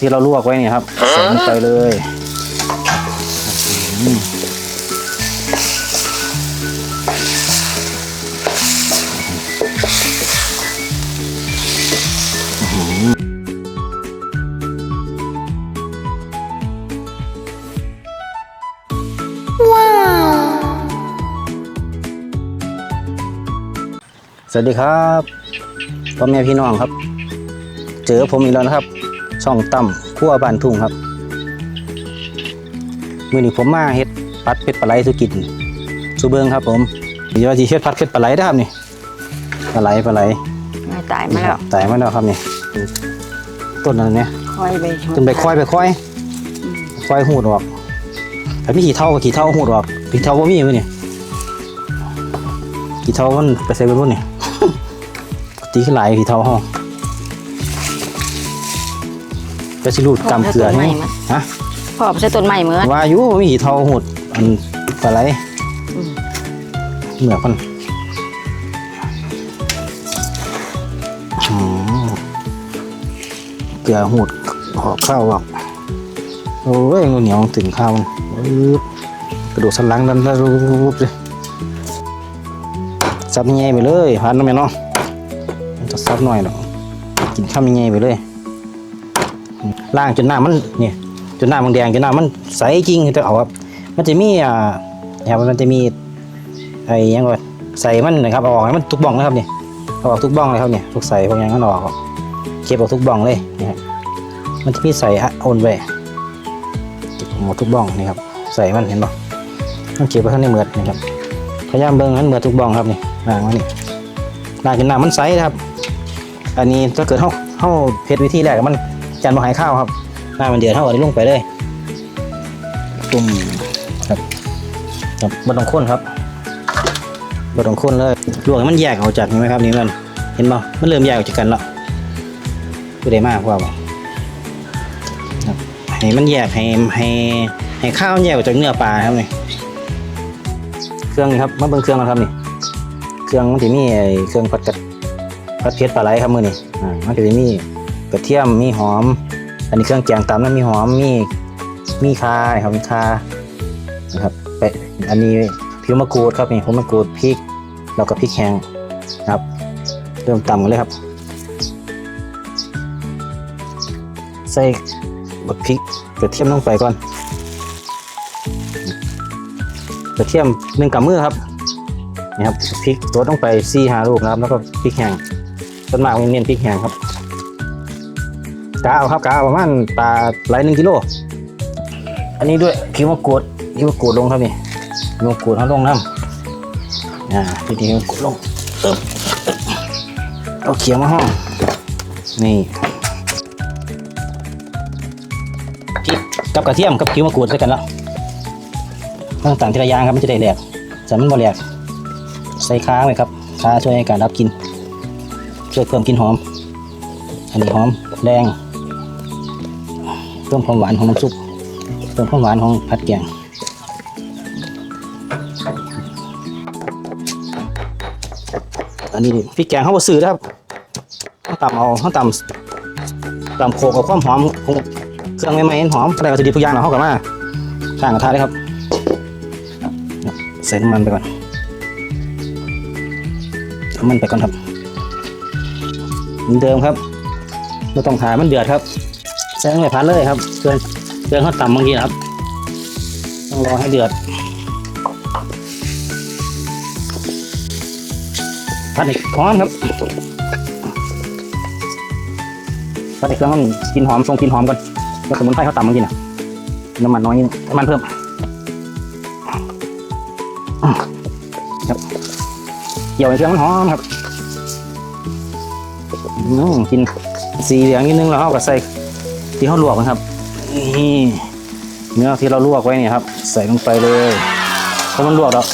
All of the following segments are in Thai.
ที่เราลวกไว้เนี่ยครับใส่ลงไปเลยสวัสดีครับพ่อแม่พี่น้องครับ เจอผมอีกแล้วนะครับ ช่องต่ำขั้วบานทุ่งครับ มือนี้ผมมาเฮ็ดพัดเป็ดปลาไหลสุกินสุเบิงครับ ผมเดี๋ยวจะเฮ็ดพัดเป็ดปลาไหลได้ครับนี่ปลาไหลปลาไหลตายมาแล้วตายมาแล้วครับนี่ต้นอะไรเนี่ยค่อยไปต้นใบค่อยใบค่อยค่อยหูดออกแต่ไม่ขี่เท่ากับขี่เท่าหูดออกขี่เท่าว่ามีไหมเนี่ยกี่เท่ามันไปเซฟไปบนนี่ตีขึ้นไหลขี่เท่าห้อง จะสิรูดกำเกลือนี่ฮะพอบใส่ต้นไม้เหมือนว่าอยู่มีหีทอหุดอันอะไรเหมือนคนเกลือหุดหอบข้าวว่ะโอ้ยงูเหนียวถึงข้าวมันกระดูกสันหลังดันแล้วรูปเลยซับง่ายไปเลยพันน้องแม่น้องจะซับหน่อยเนาะกินข้าวง่ายไปเลย ล่างจนหน้ามันเนี่ยจนหน้ามันแดงจนหน้ามันใสจริงแต่เอาครับ มันจะมีอ่านะครับมันจะมีไอ้ยังไงใส่มันนะครับเอาออกให้มันทุกบ้องนะครับเนี่ยเอาออกทุกบ้องเลยครับเนี่ยทุกใส่พวกอย่างนี้นออกเก็บออกทุกบ้องเลยนะครับมันจะมีใส่อะโอนไว้หมดทุกบ้องนี่ครับใส่มันเห็นป่ะต้องเก็บไว้ข้างในเหมือดนะครับพยายามเบิ้งให้เหมือดทุกบ้องครับนี่ล่างมันนี่ล่างจนหน้ามันใสครับ อันนี้ถ้าเกิดเขาเขาเพชรวิธีแรกมัน จานบ่หายข้าวครับน้ำมันเดือดเท่ากันลงไปเลยตุ่มครับครับบดต้องข้นครับบดต้องข้นเลยลวกให้มันแยกออกจากนี่ไหมครับนี่มันเห็นป่ะมันเริ่มแยกออกจากกันแล้วดูได้มากกว่าบให้มันแยกให้ให้ให้ข้าวแยกออกจากเนื้อปลาครับนี่เครื่องนี่ครับมาเบิ่งเครื่องนะครับนี่เครื่องมันจะมีเครื่องผัดกัดผัดเพชรปลาไหลครับมือนี่อ่ามันจะมี กระเทียมมีหอม อันนี้เครื่องแกงตำนั้นมีหอมมีมีคาครับมีคานะครับไปอันนี้ผิวมะกรูดครับนี่ผิวมะกรูดพริกแล้วก็พริกแห้งครับ เริ่มตำกันเลยครับ ใส่บดพริกกระเทียมลงไปก่อนกระเทียมหนึ่งกำมือครับนะครับพริกตัวต้องไปซี่หาลูกนะครับ แล้วก็พริกแห้งต้นมากเน้นพริกแห้งครับ กาเอาครับกาประมาณปลาไหลหนึ่งกิโล อันนี้ด้วยคิวมะกรูดคิวมะกรูดลงครับนี่คิวมะกรูดเขาลงน้ำอ่าพี่ทีมะกรูดลงเอาเขียวมาห้อง นี่พริกับกระเทียมกับคิวมะกรูดด้วยกันแล้วต้องต่างทีละยางครับไม่จะได้แหลกสามันบ่แหลกใส่ค้างเลยครับค้าช่วยในการรับกินช่วยเพิ่มกลิ่นหอม อันนี้หอมแดง พิ่มความหวานของน้ำซุปเพิ่มความหวานของผัดแกงอันนี้พริกแกงเขาบ่ซื้อนะครับเขาตำเอาเขาตำตำโขกกับความหอมของเครื่องใหม่ๆหอมอะไรก็จะดิทุกอย่างเราเข้ากันมาข้างกระทะเลยครับใส่น้ำมันไปก่อนน้ำมันไปก่อนครับเหมือนเดิมครับเราต้องถ่ายมันเดือดครับ ซงไปพัดเลยครับเกลือเกลือเขาต่ำเมื่อกี้ครับ ต้องรอให้เดือด พัดอีกหอมครับ พัดอีกแล้วต้งกินหอมทรงกินหอมก่อนแล้สมุนไพรเขาต่ำเมื่อกี้นะน้ำมันน้อยนิดน้ำมันเพิ่มคเกี่ยวในเครื่องมันหอมครับอืมกินสีเหลืองนิดนึงแล้วเอาก็ใส่ ที่เขาลวกนะครับนี่เนื้อที่เราลวกไว้นี่ครับ ใส่ลงไปเลยเพราะมันลวกเล้ว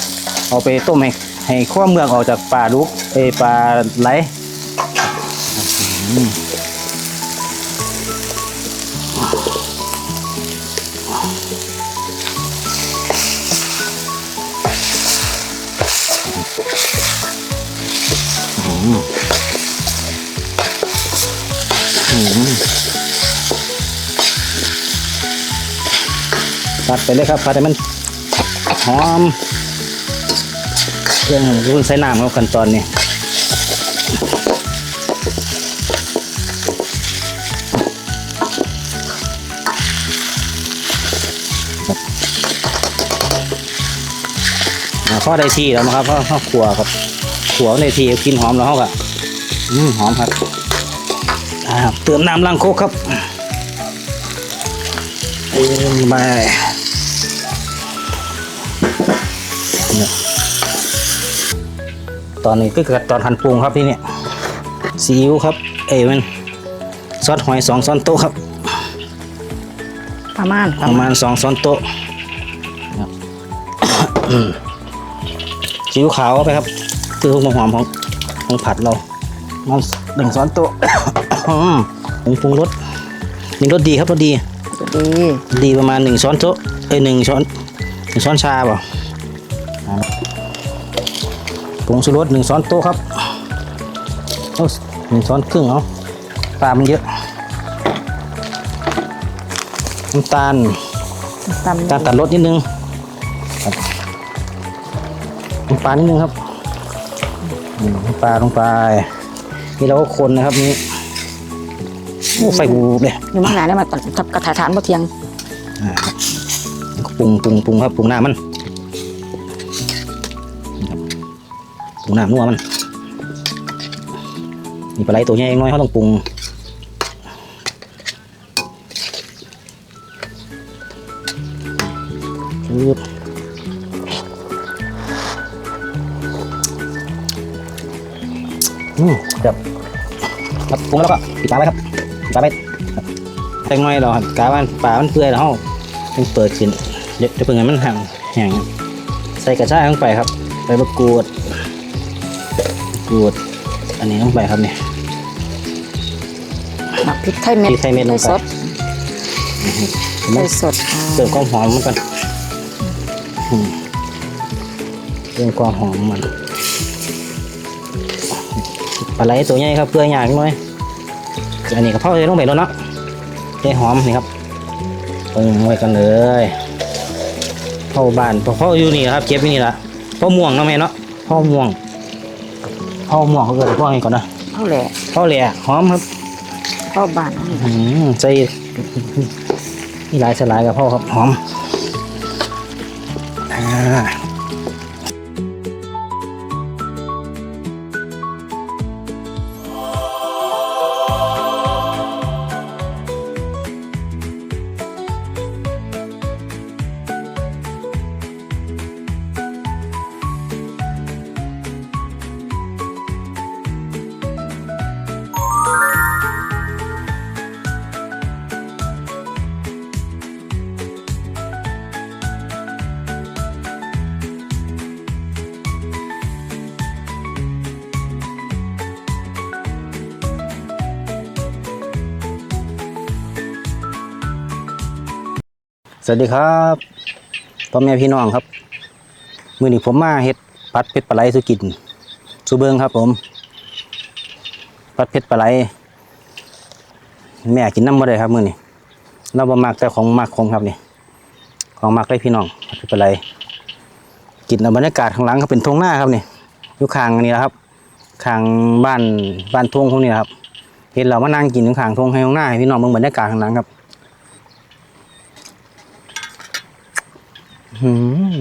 เอาไปต้มให้ให้ข้อเมืองออกจากปลาลุกเอปลาไหลอืมอืม ผัดไปเลยครับผัดให้มันหอมเครื่องรุ่นใส่น้ำครับขั้นตอนนี้อ่าพอได้ที่แล้วนะครับพราะข้าวขัวครับขัวในที่กินหอมแล้วเขาก็อืมหอมครับเติมน้ำล้างโคกครับไป เนี่ยตอนนี้ก็เกิดตอนหั่นปรุงครับที่นี่ซีอิ๊วครับ เอ้ยมันซอสหอยสองช้อนโต๊ะครับ ประมาณประมาณสองช้อนโต๊ะครับซีอิ๊วขาวเข้าไปครับคือความหอมของของผัดเรามาหนึ่งช้อนโต๊ะอืมผงปรุงรสนี่รสดีครับรสดีดี ดีประมาณหนึ่งช้อนโต๊ะเอ้ยหนึ่งช้อนหนึ่งช้อนชาเปล่าอ่า ผงชูรสหนึ่งช้อนโต๊ะครับโอ้หนึ่งช้อนครึ่งเอาปลามันเยอะน้ำตาลตำการตัดรสนิดนึงครับน้ำปลานิดนึงครับอืมน้ำปลาลงไปนี่เราก็คนนะครับนี่โอ้ไฟบูบเลยอยู่ข้างหน้าเนี่ยมาตับกระถาฐานบ่เทียงอ่าครับแล้วก็ปรุงปรุงปรุงครับปรุงหน้ามันนี่ ปรุงหน้านัวมันนี่ปลาไหลตัวใหญ่น้อยเขาต้องปรุงชืบอืมครับครับปรุงแล้วก็ปิดตาไว้ครับปิดตาไว้แตงน้อยเราครับกาว่าปลามันเปื่อยแล้วเราต้องเปิดขึ้นเดี๋ยวเดี๋ยวเพิ่งให้มันห่างแห้งใส่กระชายลงไปครับใบมะกรูด กรูด อันนี้ลงไปครับเนี่ยหมักพริกไทยเม็ดพริกไทยเม็ดลงไปสดเห็นไหมไทยสดอ่าเติมความหอมมันก่อนอืมเติมความหอมมันปลาไหลตัวใหญ่ครับเพื่ออยากน้อยอันนี้ก็เผาเลยลงไปแล้วเนาะได้หอมนี่ครับเปิงไว้กันเลยเผาบ้านเผาอยู่นี่ครับเก็บอยู่นี่ละเผาม่วงเนาะแม่เนาะเผาม่วง เผาม่วงเขาเกิดพวกนี้ก่อนนะเอาแหละเผาแหล่หอมครับเข้าบ้านนี่อืมใส่นี่หลายสลายกับพ่อครับหอมอ่า สวัสดีครับพ่อแม่พี่น้องครับ มือนี้ผมมาเฮ็ดปัดเป็ดปลาไหลสุกินสุเบิงครับ ผม ปัดเป็ดปลาไหลแม่กินน้ำมาได้ครับมือนี้เราบ่มักแต่ของมักของครับนี่ ของมักได้พี่น้องปัดเป็ดปลาไหลกินเอาบรรยากาศข้างหลังเขาเป็นทงหน้าครับนี่อยู่ข้างอันนี้แหละครับข้างบ้านบ้านทงพวกนี้ครับเห็นเรามานั่งกินข้างทงให้ข้างหน้าให้พี่น้องเบิ่งบรรยากาศข้างหลังครับ อืม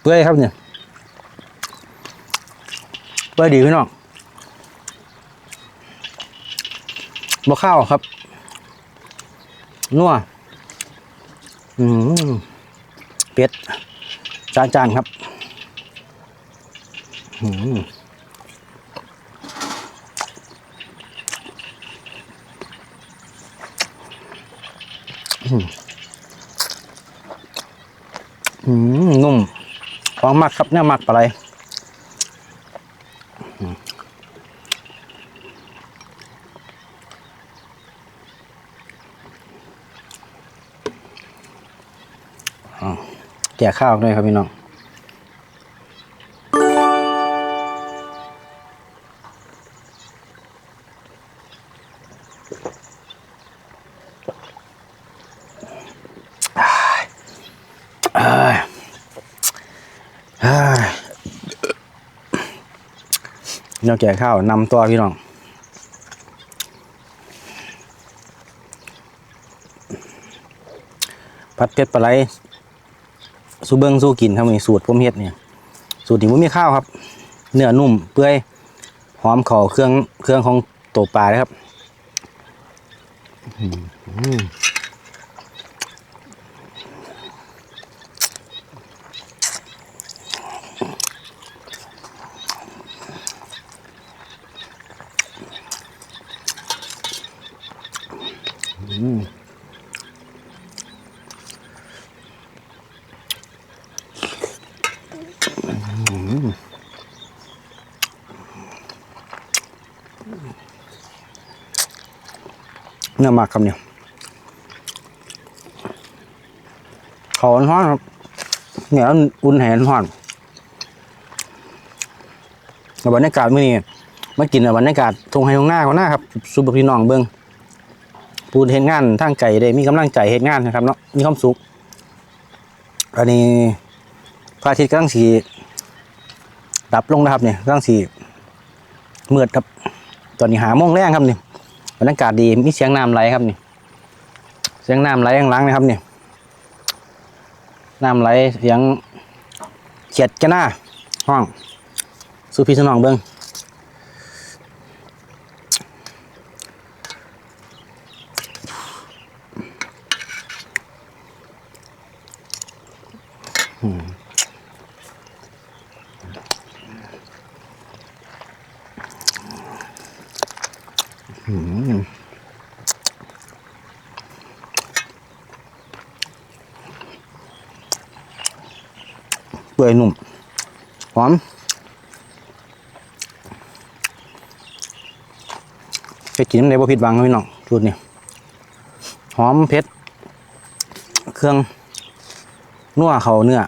เปื่อยครับเนี่ยเปื่อยดีพี่น้องบ่ข้าวครับ นัวอืมเป็ดจานจานๆครับ อืม นุ่มของมักครับเนี่ยมักอะไรแก่ข้าวด้วยครับพี่น้อง พี่น้องแก่ข้าวนำตัวพี่น้องผัดเผ็ดปลาไหลสู้เบิงสู้กินครับนี่สูตรผมเฮ็ดเนี่ยสูตรนี้ผมมีข้าวครับ เนื้อนุ่มเปื่อยหอมเข่าเครื่องเครื่องของตัวปลาเลยครับ เนื้อหมักครับเนี่ยเขาร้อนครับเนี่ยอุ่นแหนร้อนบรรยากาศเมื้อนี้มากินบรรยากาศทงไฮทงหน้าเขาหน้าครับสุบพี่น้องเบิ้งปูนเห็นงานทางไก่ได้มีกำลังใจเห็นงานนะครับเนาะมีความสุขอันนี้พระอาทิตย์กำลังสีดับลงนะครับเนี่ยกำลังสีมืดครับ ตอนนี้หาโมงแรงครับเนี่บ รรยากาศดีมีเสียงน้ำไหลครับนี่ เสียงน้ำไหลข้างหลังนะครับนี่น้ำไหลเสียงเฉียดกันหน้าห้องสู้พี่สนองเบิ้งอืมอืม เปื่อยนุ่ม หอมไปกินน้ำในบ่ผิดหวังพี่น้องสูตรนี่หอมเผ็ด เครื่องนัวเขาเนื้อ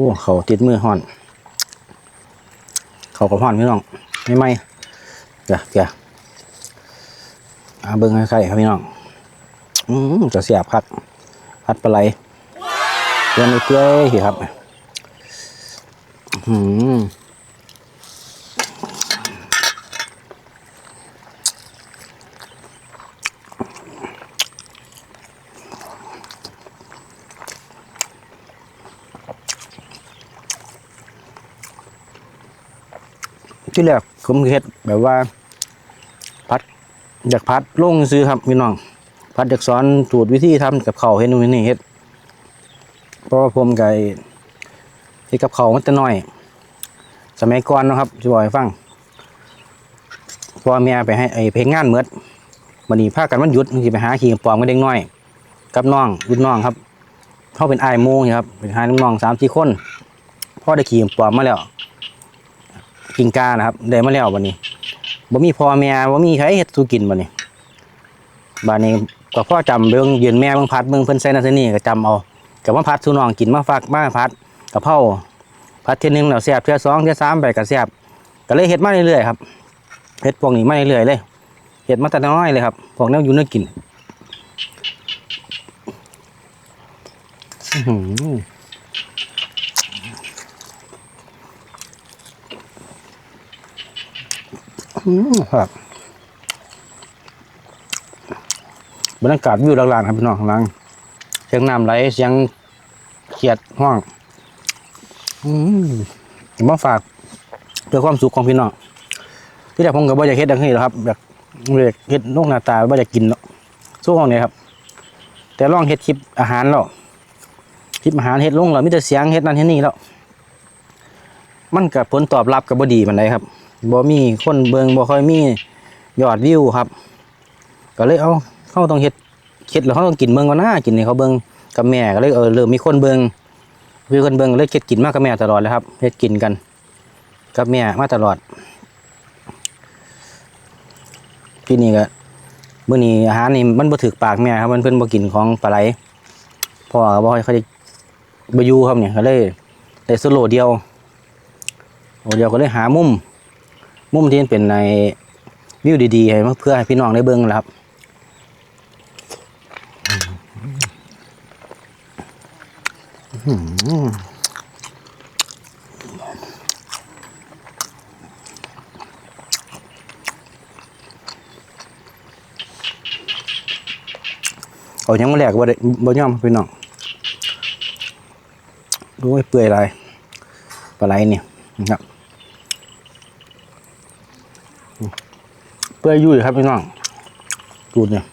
อ้เขาติดมือห่อน เขากับห่อนพี่น้องไม่ไหมเกะเกะอาเบิ้งใครครับพี่น้อง อืมจะเสียบครับพัดปลาไหลเรื่อนไม่เปื่อยครับ อืม ที่แรกผมเฮ็ดแบบว่า พัดอยากพัดลงซื้อครับพี่น้อง พัดอยากสอนสูตรวิธีทำกับเขาเฮ็ดนู่นนี่เฮ็ดเพราะว่าผมกับเฮ็ดกับเขามันจะน้อย สมัยก่อนนะครับจะบอกให้ฟังพ่อแม่ไปให้ไอ้เพลงงานเมือดวันนี้พากันวันหยุดมันสิไปหาขี่ปลอมกันเด็กน้อย กับน้องรุ่นน้องครับเขาเป็นไอ้โมงครับเป็นหาน้องสามสี่คนพ่อได้ขี่ปลอมมาแล้ว กิงกานะครับได้มาแล้ววันนี้บ่มีพ่อแม่บ่มีใครเฮ็ดสู่กินบัดนี้บัดนี้ก็พ่อจำเบิ่งยืนแม่เบิ่งพัดเบิ่งเพิ่นใส่นั่นใส่นี่ก็จำเอาก็มาพัดสู่น้องกินมาฝากมาพัดกะเพราพัดเทื่อหนึงแล้วแซ่บเทื่อสองเทื่อสามไปก็แซ่บก็เลยเฮ็ดมาเรื่อยๆครับเฮ็ดพวกนี้มาเรื่อยๆเลยเฮ็ดมาแต่น้อยเลยครับพวกแนวอยู่แนวกิน อื้อหืออืม ครับบรรยากาศวิวหลังๆครับพี่น้องข้างหลังเสียงน้ำไหลเสียงเขียดห้องอืมมาฝากเพื่อความสุขของพี่น้องที่แรกผมก็บ่อยากเฮ็ดดังนี้หรอครับอยากเรียกเฮ็ดลูกหน้าตาว่าจะกินเนาะสู้ของนี่ยครับ แต่ลองเฮ็ดคลิปอาหารแล้วคลิปอาหารเฮ็ดลงแล้วมีแต่เสียงเฮ็ดนั่นเฮ็ดนี่แล้วมันกับผลตอบรับกับบ่ดีปานใดครับ บ่มีคนเบิงบ่ค่อยมียอดวิวครับ ก็เลยเอาเขาต้องเฮ็ดเฮ็ดแล้วเขาต้องกินเบิงก่อนนะกินให้เขาเบิงกับแม่ก็เลยเออเริ่มมีคนเบิ่งมีคนเบิงเลยเฮ็ดกินมากกับแม่ตลอดเลยครับเฮ็ดกินกัน กับแม่มาตลอดที่นี่ก็มื้อนี้อาหารนี่มันบ่ถูกปากแม่ครับมันเพิ่นบ่กินของปลาไหลพ่อก็บ่ค่อยเขาได้บ่อยู่ครับเนี่ยก็เลยได้สโลเดียวโอเดียวก็เลยหามุม มุมที่เป็นในวิวดีๆให้เพื่อให้พี่น้องได้เบิ่งละครับเอายังมาแหลกบ่ได้บ่ยอมพี่น้องดูให้เปื่อยไรปลาไหลเนี่ยนะครับ เปื่อยยุ่ยครับพี่น้องดูดเนี่ย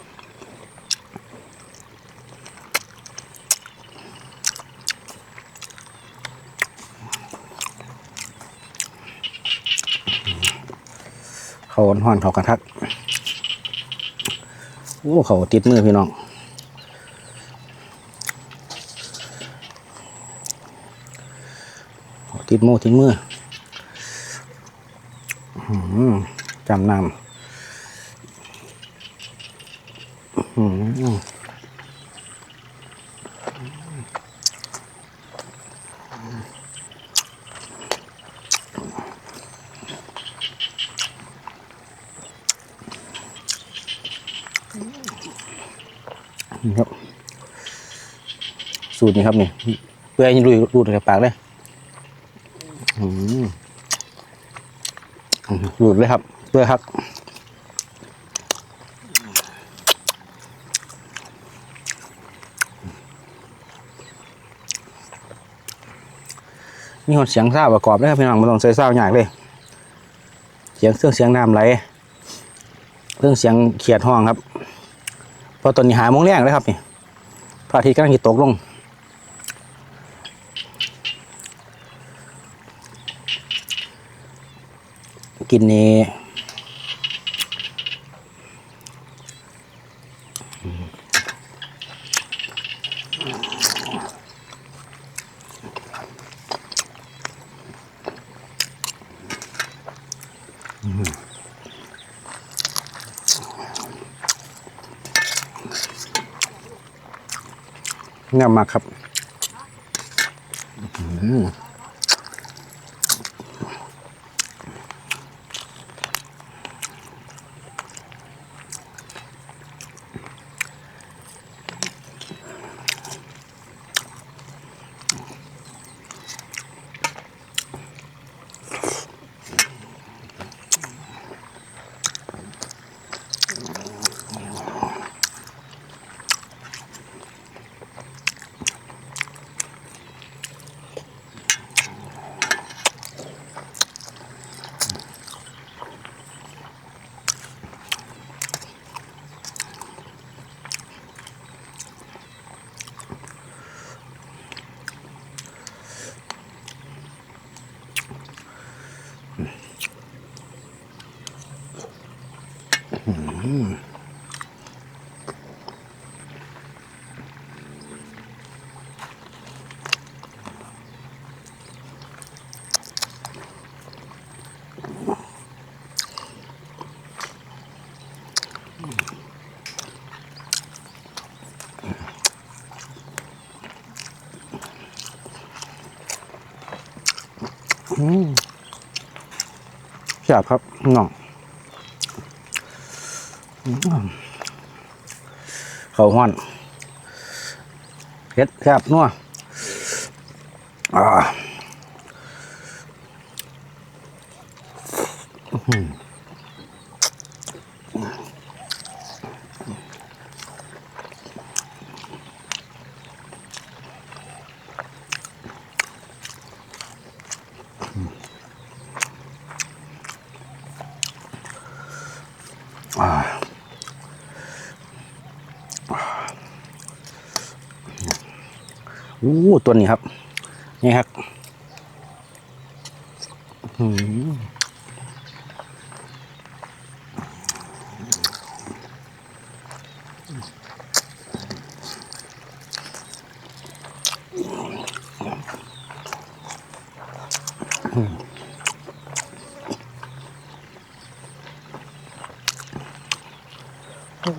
เขาห่อนเขากระทักโอ้เขาติดมือพี่น้องติดโมติดมือจำนำอื้อหือนี่ครับ สูตรนี้ครับนี่เพื่อให้รูดรูดในปากเลยอืมหลุดเลยครับเพื่อครับมีคนเสียงซ่าประกอบด้วยครับพี่น้องม่ต้องใส่ซ่าอย่างเลย เสียงเครื่องเสียงน้ำไหลเครื่องเสียงเขียดห้องครับ พอตอนนี้หาโมงแรงเลยครับนี่พระอาทิตย์กำลังจะตกลง กินนี้เงียมาครับ อืม แซ่บครับน้องเขาห้อนเผ็ดแซ่บนัวอ่า อู้ตัวนี้ครับ นี่ครับ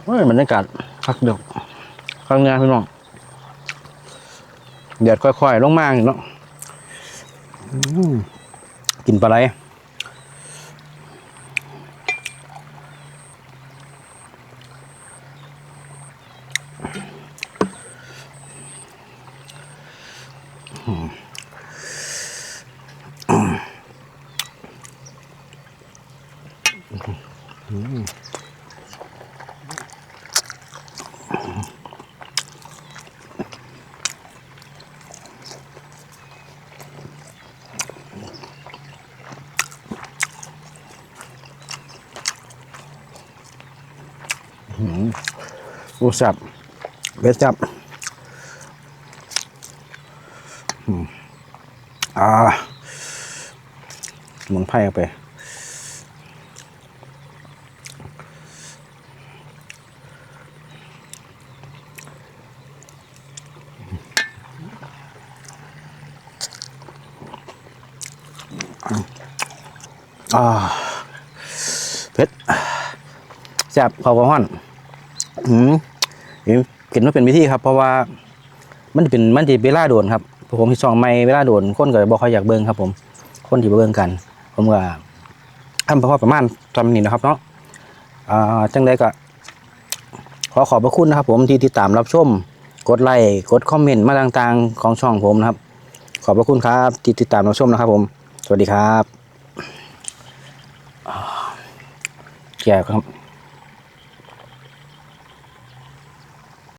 เฮ้ยบรรยากาศพักเดียวข้างหน้าพี่น้อง เดือดค่อยๆ ลงมาเนาะกินปลาไหล อูสับเบสจับอืมอ่าหมุนไพ่เข้าไปอ่าเผ็ดแซ่บพอประมาณอืม เห็นกินว่าเป็นวิธีครับ เพราะว่ามันจะเป็นมันจะเวลาโดนครับผมที่ช่องไม่เวลาโดนคนก็บอกเขาอยากเบิ่งครับ ผม คนที่เบิ่งกัน ผมก็ทำพอประมาณทำนี้นะครับ เนาะอ่าจังไดก็ขอขอบพระคุณนะครับ ผมที่ติดตามรับชมกดไลค์กดคอมเมนต์มาต่างๆ ของช่องผมนะครับ ขอบพระคุณครับที่ติดตามรับชมนะครับ ผม สวัสดีครับแก่ครับ